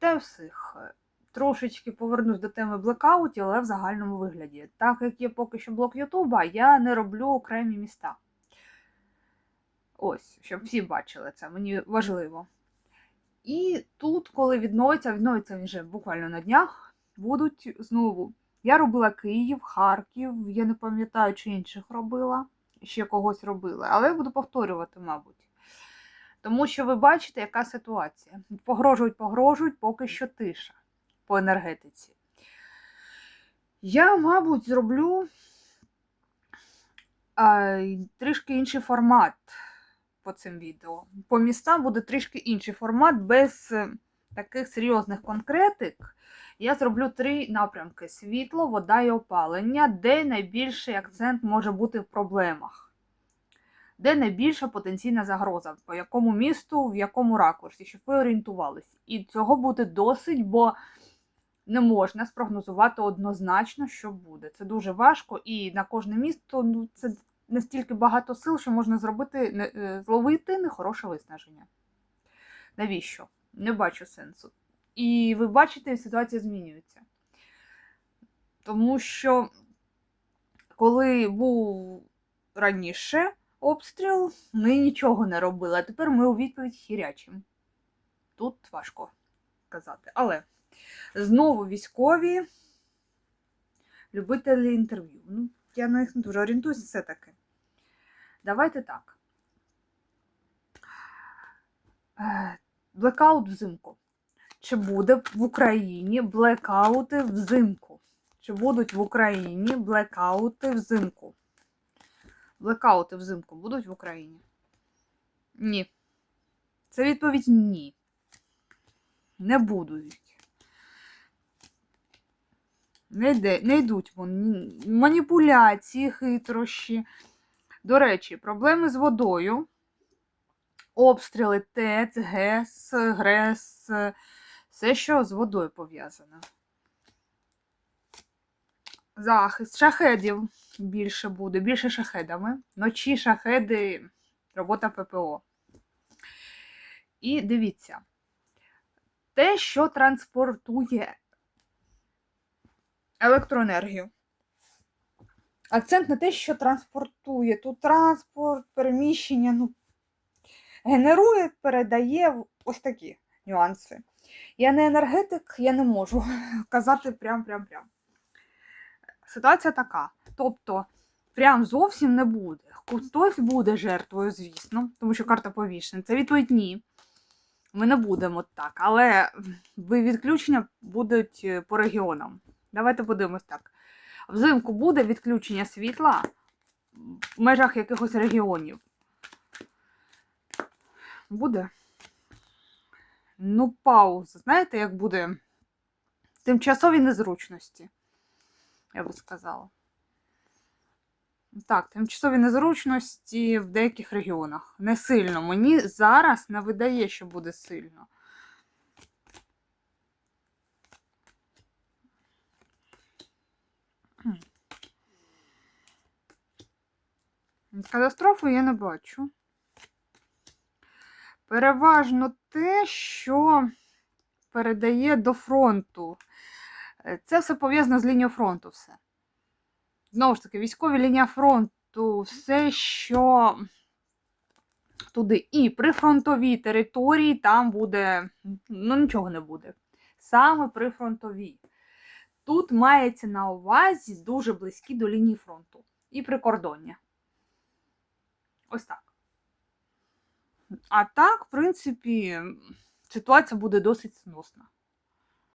Вітаю всіх. Трошечки повернусь до теми блекаутів, але в загальному вигляді. Так як є поки що блок Ютуба, я не роблю окремі міста. Ось, щоб всі бачили це, мені важливо. І тут, коли відновиться, відновиться він вже буквально на днях, будуть знову. Я робила Київ, Харків, я не пам'ятаю, чи інших робила, ще когось робила, але я буду повторювати, мабуть. Тому що ви бачите, яка ситуація. Погрожують, погрожують, поки що тиша по енергетиці. Я, мабуть, зроблю а, трішки інший формат по цим відео. По містам буде трішки інший формат, без е, таких серйозних конкретик. Я зроблю три напрямки: світло, вода і опалення, де найбільший акцент може бути в проблемах де найбільша потенційна загроза, по якому місту, в якому ракурсі, щоб ви орієнтувалися. І цього буде досить, бо не можна спрогнозувати однозначно, що буде. Це дуже важко, і на кожне місто ну, це настільки багато сил, що можна зробити, е, зловити нехороше виснаження. Навіщо? Не бачу сенсу. І ви бачите, ситуація змінюється. Тому що, коли був раніше обстріл, ми нічого не робили, а тепер ми у відповідь хірячим. Тут важко казати. Але знову військові любителі інтерв'ю. Ну, я на них не дуже орієнтуюся все-таки. Давайте так. Е, Блекаут взимку. Чи буде в Україні блекаути взимку? Чи будуть в Україні блекаути взимку? Блекаути взимку будуть в Україні? Ні. Це відповідь ні. Не будуть. Не, йде, не йдуть вони. Маніпуляції, хитрощі. До речі, проблеми з водою. Обстріли ТЕЦ, ГЕС, ГРЕС, все, що з водою пов'язане. Захист шахедів більше буде, більше шахедами. Ночі шахеди, робота ППО. І дивіться, те, що транспортує електроенергію. Акцент на те, що транспортує. Тут транспорт, переміщення, ну, генерує, передає ось такі нюанси. Я не енергетик, я не можу казати прям-прям-прям. Ситуація така. Тобто, прям зовсім не буде. Хтось буде жертвою, звісно, тому що карта повішена. Це відповідь ні. Ми не будемо так. Але відключення будуть е, по регіонам. Давайте подивимось так. Взимку буде відключення світла в межах якихось регіонів. Буде. Ну, пауза. Знаєте, як буде тимчасові незручності, я би сказала. Так, тимчасові незручності в деяких регіонах. Не сильно. Мені зараз не видає, що буде сильно. Катастрофу я не бачу. Переважно те, що передає до фронту. Е, Це все пов'язано з лінією фронту. все. Знову ж таки, військові лінія фронту, все, що туди. І прифронтові території там буде, ну нічого не буде. Саме прифронтові. Тут мається на увазі дуже близькі до лінії фронту і прикордоння. Ось так. А так, в принципі, ситуація буде досить сносна.